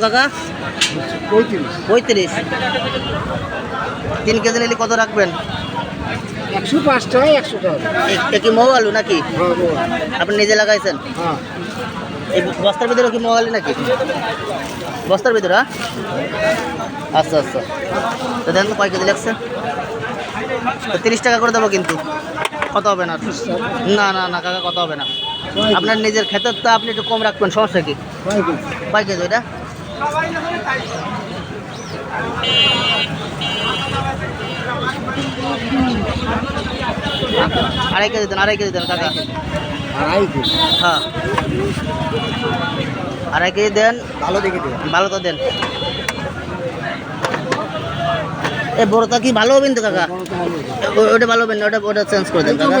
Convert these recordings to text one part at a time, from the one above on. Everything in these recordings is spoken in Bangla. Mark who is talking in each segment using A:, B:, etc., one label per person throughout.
A: কাকা?
B: পঁয়ত্রিশ।
A: তিন কেজি নিলে কত রাখবেন?
B: একশো পাঁচ টাকা একশো টাকা।
A: এ- এ কি মৌ আলু নাকি?
B: হ্যাঁ
A: আপনি নিজে লাগাইছেন?
B: হ্যাঁ।
A: এই বস্তার ভিতরে কি মৌ আলু নাকি? বস্তার ভিতরে হ্যাঁ? আচ্ছা আচ্ছা। তো কয় কেজি লাগছে? তো তিরিশ টাকা করে দেবো কিন্তু। কত হবে না? না না না কাকা কত হবে না? আপনার নিজের ক্ষেতের তো আপনি একটু কম রাখবেন সমস্যা কি?
B: কয় কেজি?
A: ওইটা? আড়াই কেজি দেন আড়াই কেজি দেন কাকা।
B: আড়াই কেজি?
A: হ্যাঁ। আড়াই কেজি দেন।
B: ভালো দেখে দেবে
A: ভালো তো দেন। এ বড়টা কি ভালো হবেন তো কাকা? ওটা ভালো হবেন ওটা ওটা চেঞ্জ করে দেন কাকা।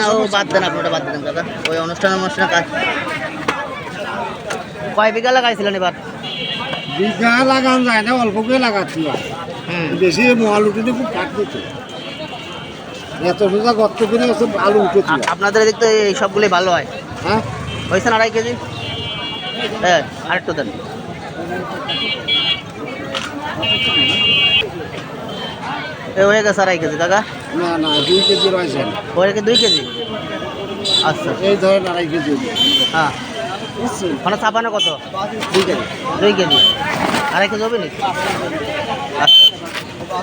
A: না ও বাদ দেন আপনি ওটা বাদ দেন কাকা। ওই অনুষ্ঠান অনুষ্ঠানে কাজ। কয় বিঘা লাগাইছিলেন এবার?
B: বিঘা লাগান যায় না অল্প করে লাগাচ্ছি আর। বেশি উঠে খুব কাটতেছে এত সোজা গর্ত করে এসব আলু উঠেছে
A: আপনাদের এদিক তো এই সবগুলোই ভালো হয়।
B: হ্যাঁ?
A: হয়েছে আড়াই কেজি? হ্যাঁ আরেকটু দেন। হয়ে গেছে আড়াই কেজি কাকা?
B: না না দুই কেজি রয়েছে।
A: হয়ে গেছে দুই কেজি? আচ্ছা।
B: এই ধরেন আড়াই কেজি।
A: হ্যাঁ। মানে ছাপানো কত?
B: দুই কেজি।
A: দুই কেজি। আড়াই যাবে হবে নাকি?